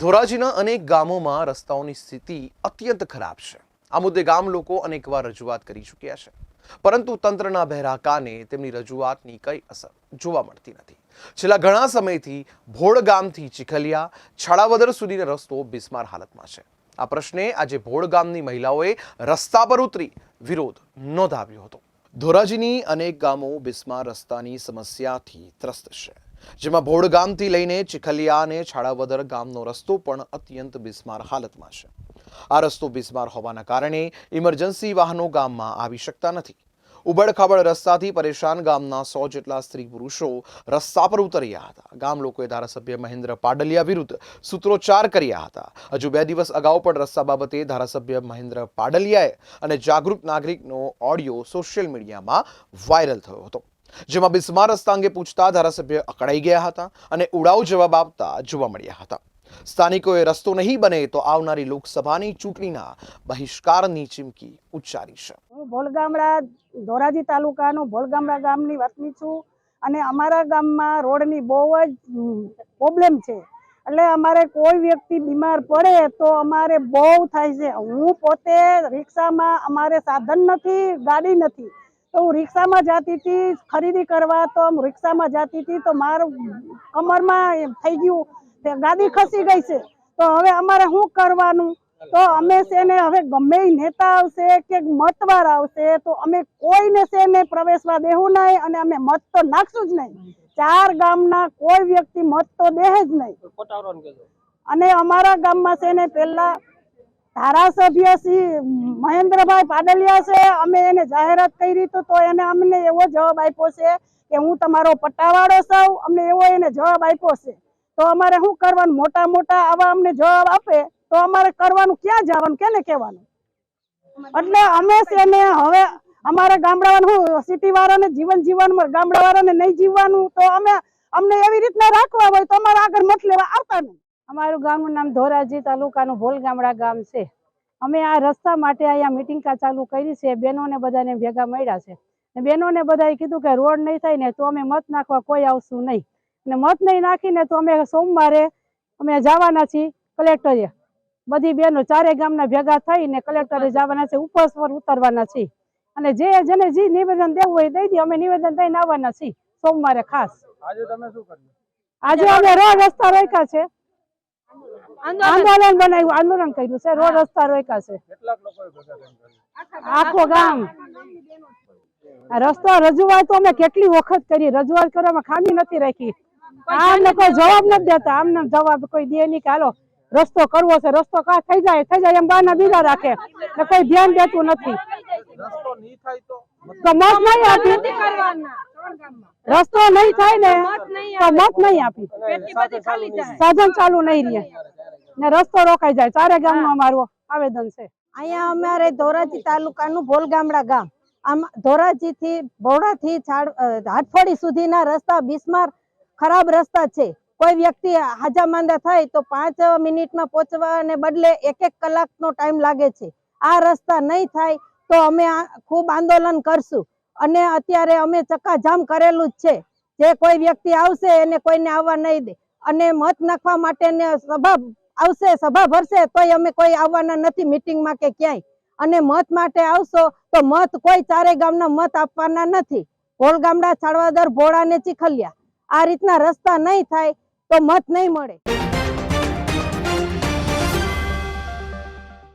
ધોરાજીના અનેક ગામોમાં રસ્તાઓની સ્થિતિ અત્યંત ખરાબ છે. આ મુદ્દે ગામ લોકો અનેકવાર રજૂઆત કરી ચૂક્યા છે. પરંતુ તંત્રના બહેરા કાને તેમની રજૂઆતની કઈ અસર જોવા મળતી નથી. છેલ્લા ઘણા સમયથી ભોળ ગામથી ચીખલિયા છાળાવદર સુધીનો રસ્તો બિસ્માર હાલતમાં છે. આ પ્રશ્ને આજે ભોળ ગામની મહિલાઓએ રસ્તા પર ઉતરી વિરોધ નોંધાવ્યો હતો. ધોરાજીની અનેક ગામો બિસ્માર રસ્તાની સમસ્યાથી ત્રસ્ત છે. જેમાં ભોડગામથી લઈને ચીખલિયા અને છાળાવદર ગામનો રસ્તો પણ અત્યંત બિસ્માર હાલતમાં છે. આ રસ્તો બિસ્માર હોવાના કારણે ઇમરજન્સી વાહનો ગામમાં આવી શકતા નથી. ઉબડખાબડ રસ્તાથી પરેશાન ગામના સો જેટલા સ્ત્રી પુરુષો રસ્તા પર ઉતર્યા હતા. ગામ લોકોએ ધારાસભ્ય મહેન્દ્ર પાડલિયા વિરુદ્ધ સૂત્રોચ્ચાર કર્યા હતા. હજુ બે દિવસ અગાઉ પણ રસ્તા બાબતે ધારાસભ્ય મહેન્દ્ર પાડલિયાએ અને જાગૃત નાગરિકનો ઓડિયો સોશિયલ મીડિયામાં વાયરલ થયો હતો. જેમાં બિસ્માર રસ્તા અંગે પૂછતા ધારાસભ્ય અકળાઈ ગયા હતા અને ઉડાવ જવાબ આપતા જોવા મળ્યા હતા. સ્થાનિકોએ રસ્તો નહીં બને તો આવનારી લોકસભાની ચૂંટણીના બહિષ્કારની ચીમકી ઉચ્ચારી છે. ભોલગામડા ધોરાજી તાલુકાનું ભોલગામડા ગામની વતની છું અને અમારા ગામમાં રોડની બહુ જ પ્રોબ્લેમ છે. એટલે અમારે કોઈ વ્યક્તિ બીમાર પડે તો અમારે બહુ થાય છે. હું પોતે રિક્ષામાં અમારે સાધન નથી, ગાડી નથી. તો હું રિક્ષામાં જતી હતી ખરીદી કરવા તો હું રિક્ષામાં જતી હતી તો મારું કમરમાં થઈ ગયું ગાદી ખસી ગઈ છે. તો હવે અમારે શું કરવાનું? તો અમે છે ને હવે ગમે નેતા આવશે કે મતવાર આવશે તો અમે કોઈને છે ને પ્રવેશવા દેવું નહીં અને અમે મત તો નાખશું જ નહીં. ચાર ગામના કોઈ વ્યક્તિ મત તો દે જ નહીં. અને અમારા ગામમાં છે ને પેલા ધારાસભ્ય શ્રી મહેન્દ્રભાઈ પાડલિયા છે, અમે એને જાહેરાત કરી તો એને અમને એવો જવાબ આપ્યો છે કે હું તમારો પટ્ટાવાળો છું, અમને એવો એને જવાબ આપ્યો છે. તો અમારે શું કરવાનું? મોટા મોટા આવા અમને જવાબ આપે, તો અમારે કરવાનું ક્યાં જવાનું? કેને કહેવાનું? એટલે અમે છે હવે અમારે ગામડાવાનું સિટી વાળાને જીવન જીવનમાં ગામડા વાળાને નહીં જીવવાનું? તો અમે અમને એવી રીતના રાખવા હોય તો અમારે આગળ મત લેવા આવતા નહીં. અમારું ગામનું નામ ધોરાજી તાલુકાનું ભોલ ગામડા ગામ છે. અમે આ રસ્તા માટે અહીંયા મિટિંગ ચાલુ કરી છે. બહેનોને બધાને ભેગા મળ્યા છે. ને બહેનોને બધાએ કીધું કે રોડ નહીં થાય ને તો અમે મત નાખવા કોઈ આવશું નહીં. ને મત નહીં નાખીને તો અમે સોમવારે અમે જવાના છીએ કલેક્ટરે. બધી બહેનો ચારે ગામના ભેગા થઈને કલેક્ટરે જવાના છે ઉપવાસ પર ઉતરવાના છીએ. અને જે જેને જે નિવેદન દેવું હોય દઈ દઈએ અમે નિવેદન દઈને આવવાના છીએ સોમવારે ખાસ. આજે તમે શું કર્યું? આજે અમે રોડ રસ્તા રાખ્યા છે. આંદોલન. બનાવ્યું આંદોલન કર્યું છે રોડ રસ્તા રોક્યા છે. આખો ગામ. આ રસ્તો રજૂઆત અમે કેટલી વખત કરી રજૂઆત કરવામાં ખામી નથી રાખી. આમને કોઈ જવાબ નથી દેતા આમને જવાબ કોઈ દે નહીં કે હાલો રસ્તો કરવો છે રસ્તો કા થઈ જાય થઈ જાય એમ બાના બીજા રાખે. ને કોઈ ધ્યાન દેતું નથી. રસ્તો નહીં થાય તો? તો મત નહીં આપી રસ્તો નહીં થાય ને તો મત નહીં આપી. સાધન ચાલુ નહીં રહે. ને રસ્તો રોકાઈ જાય. ચારે ગામનું અમારું આવેદન છે. અહીંયા અમારે ધોરાજી તાલુકાનું ભોલગામડા ગામ. આમ ધોરાજીથી બોડાથી છાડ અ, હાટફળી સુધીના રસ્તા બિસ્માર ખરાબ રસ્તા છે. કોઈ વ્યક્તિ હાજા માંદા થાય તો પાંચ મિનિટમાં પહોંચવાને બદલે એક એક કલાકનો ટાઈમ લાગે છે. આ રસ્તા નહીં થાય તો અમે આ ખૂબ આંદોલન કરશું. અને અત્યારે અમે ચક્કાજામ કરેલું જ છે. જે કોઈ વ્યક્તિ આવશે એને કોઈને આવવા નહીં દે. અને મત નાખવા માટેને સભા આવશે, સભા ભરશે, તોય અમે કોઈ આવવાના નથી મિટિંગમાં કે ક્યાંય. અને મત માટે આવશો તો મત કોઈ ચારે ગામના મત આપવાના નથી. ભોળ ગામડા છાળવાદર ભોળા ને ચીખલિયા. આ રીતના રસ્તા નહીં થાય તો મત નહીં મળે.